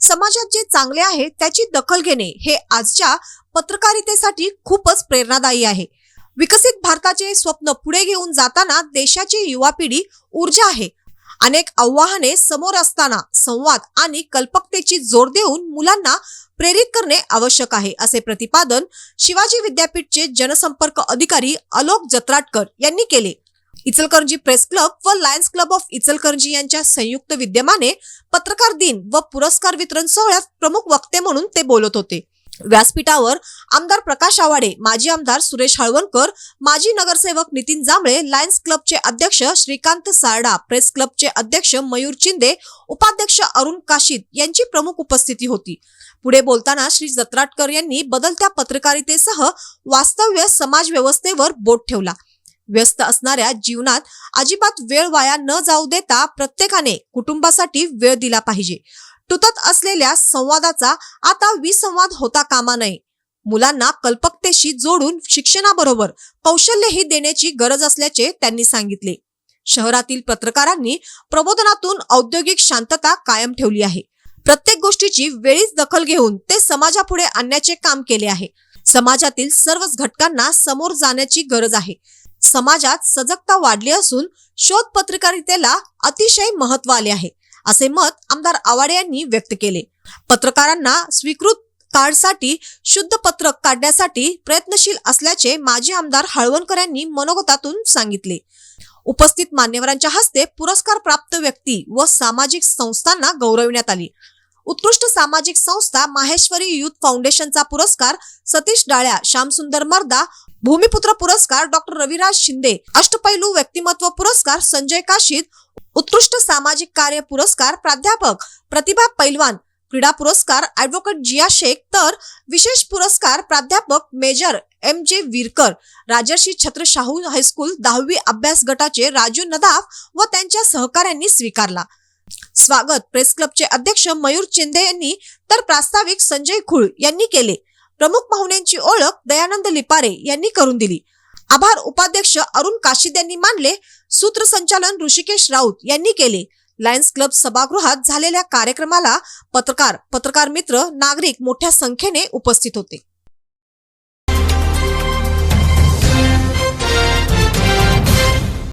समाजात जे चांगले आहे त्याची दखल घेणे हे आजच्या पत्रकारितेसाठी खूपच प्रेरणादायी आहे. विकसित भारताचे स्वप्न पुढे घेऊन जाताना देशाची युवा पिढी ऊर्जा आहे. अनेक आव्हाने समोर असताना संवाद आणि कल्पकतेची जोड देऊन मुलांना प्रेरित करणे आवश्यक आहे असे प्रतिपादन शिवाजी विद्यापीठचे जनसंपर्क अधिकारी अलोक जत्राटकर यांनी केले. इचलकरंजी प्रेस क्लब व लायन्स क्लब ऑफ इचलकरंजी यांच्या संयुक्त विद्यमाने पत्रकार दिन व पुरस्कार वितरण सोहळ्यात प्रमुख वक्ते म्हणून ते बोलत होते. व्यासपीठावर आमदार प्रकाश आवाडे माजी आमदार सुरेश हळवणकर माजी नगरसेवक नितीन जांभळे लायन्स क्लबचे अध्यक्ष श्रीकांत सारडा प्रेस क्लबचे अध्यक्ष मयूर चिंदे उपाध्यक्ष अरुण काशीद यांची प्रमुख उपस्थिती होती. पुढे बोलताना श्री जत्राटकर यांनी बदलत्या पत्रकारितेसह वास्तव्य समाज व्यवस्थेवर बोट ठेवला. व्यस्त असणाऱ्या जीवनात अजिबात वेळ वाया न जाऊ देता प्रत्येकाने कुटुंबासाठी वेळ दिला पाहिजे. तुटत असलेल्या संवादाचा आता विसंवाद होता कामा नये. मुलांना कल्पकतेशी जोडून शिक्षणाबरोबर कौशल्यही देण्याची गरज असल्याचे त्यांनी सांगितले. शहरातील पत्रकारांनी प्रबोधनातून औद्योगिक शांतता कायम ठेवली आहे. प्रत्येक गोष्टीची वेळीच दखल घेऊन ते समाजापुढे आणण्याचे काम केले आहे. समाजातील सर्वच घटकांना समोर जाण्याची गरज आहे. समाजात सजगता वाढली असून शोध पत्रकारितेला अतिशय महत्त्व आले आहे असे मत आमदार आवाडे यांनी व्यक्त केले. पत्रकारांना स्वीकृत कार्डसाठी शुद्ध पत्रक काढण्यासाठी प्रयत्नशील असल्याचे माजी आमदार हळवणकर यांनी मनोगतातून सांगितले. उपस्थित मान्यवरांच्या हस्ते पुरस्कार प्राप्त व्यक्ती व सामाजिक संस्थांना गौरविण्यात आली. उत्कृष्ट सामाजिक संस्था माहेश्वरी युथ फाउंडेशनचा पुरस्कार सतीश डाळ्या श्यामसुंदर मर्दा भूमिपुत्र पुरस्कार डॉक्टर रविराज शिंदे अष्टपैलू व्यक्तिमत्व पुरस्कार संजय काशीद उत्कृष्ट सामाजिक कार्य पुरस्कार प्राध्यापक प्रतिभा पैलवान क्रीडा पुरस्कार ऍडव्होकेट जिया शेख तर विशेष पुरस्कार प्राध्यापक मेजर एम जे विरकर राजर्षी छत्र शाहू हायस्कूल दहावी अभ्यास गटाचे राजू नदाफ व त्यांच्या सहकाऱ्यांनी स्वीकारला. स्वागत. प्रेस क्लबचे अध्यक्ष मयूर चिंदे यांनी तर प्रास्ताविक संजय खुळ यांनी केले. प्रमुख पाहुण्यांची ओळख दयानंद लिपारे यांनी करून दिली. आभार उपाध्यक्ष अरुण काशीद यांनी मानले. सूत्रसंचालन ऋषिकेश राऊत यांनी केले. लायन्स क्लब सभागृहात झालेल्या कार्यक्रमाला पत्रकार पत्रकार मित्र नागरिक मोठ्या संख्येने उपस्थित होते.